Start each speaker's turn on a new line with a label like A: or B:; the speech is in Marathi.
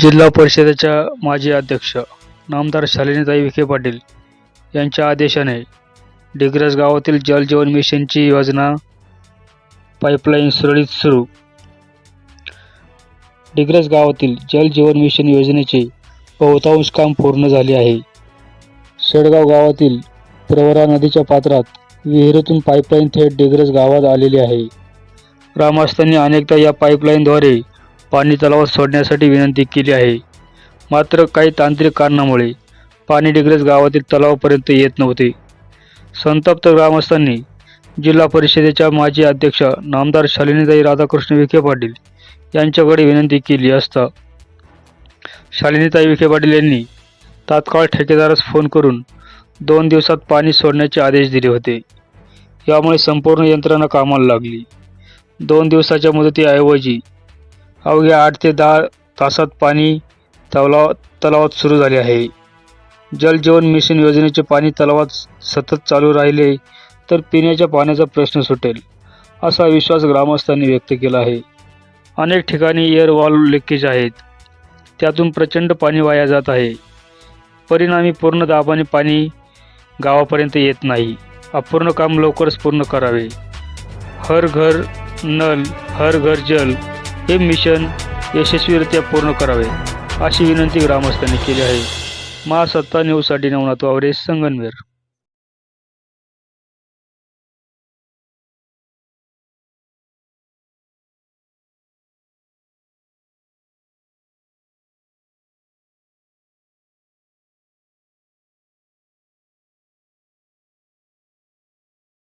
A: जिल्हा परिषदेच्या माजी अध्यक्ष नामदार शालिनीताई विखे पाटील यांच्या आदेशाने डिग्रस गावातील जल जीवन मिशनची योजना पाईपलाईन सुरळीत सुरू. डिग्रस गावातील जल जीवन मिशन योजनेचे बहुतांश काम पूर्ण झाले आहे. शेडगाव गावातील प्रवरा नदीच्या पात्रात विहिरीतून पाईपलाईन थेट डिग्रस गावात आलेली आहे. ग्रामस्थांनी अनेकदा या पाईपलाईनद्वारे पाणी तलावात सोडण्यासाठी विनंती केली आहे. मात्र काही तांत्रिक कारणामुळे पाणी डिग्रस गावातील तलावापर्यंत येत नव्हते. संतप्त ग्रामस्थांनी जिल्हा परिषदेच्या माजी अध्यक्ष नामदार शालिनीताई राधाकृष्ण विखे पाटील यांच्याकडे विनंती केली असता शालिनीताई विखे पाटील यांनी तात्काळ ठेकेदारास फोन करून दोन दिवसात पाणी सोडण्याचे आदेश दिले होते. यामुळे संपूर्ण यंत्रणा कामाला लागली. दोन दिवसाच्या मुदतीऐवजी अवघ्या आठ ते दहा तासात पाणी तलाव तलावात सुरू झाले आहे. जल जीवन मिशन योजनेचे पाणी तलावात सतत चालू राहिले तर पिण्याच्या पाण्याचा प्रश्न सुटेल असा विश्वास ग्रामस्थांनी व्यक्त केला आहे. अनेक ठिकाणी एअर वॉल्व लिकेज आहेत. त्यातून प्रचंड पाणी वाया जात आहे. परिणामी पूर्ण दाबाने पाणी गावापर्यंत येत नाही. अपूर्ण काम लवकरच पूर्ण करावे. हर घर नल हर घर जल हे मिशन यशस्वीरित्या पूर्ण करावे अशी विनंती ग्रामस्थांनी केली आहे. महासत्ता न्यूजसाठी नवनाथ वावरे संगनवेर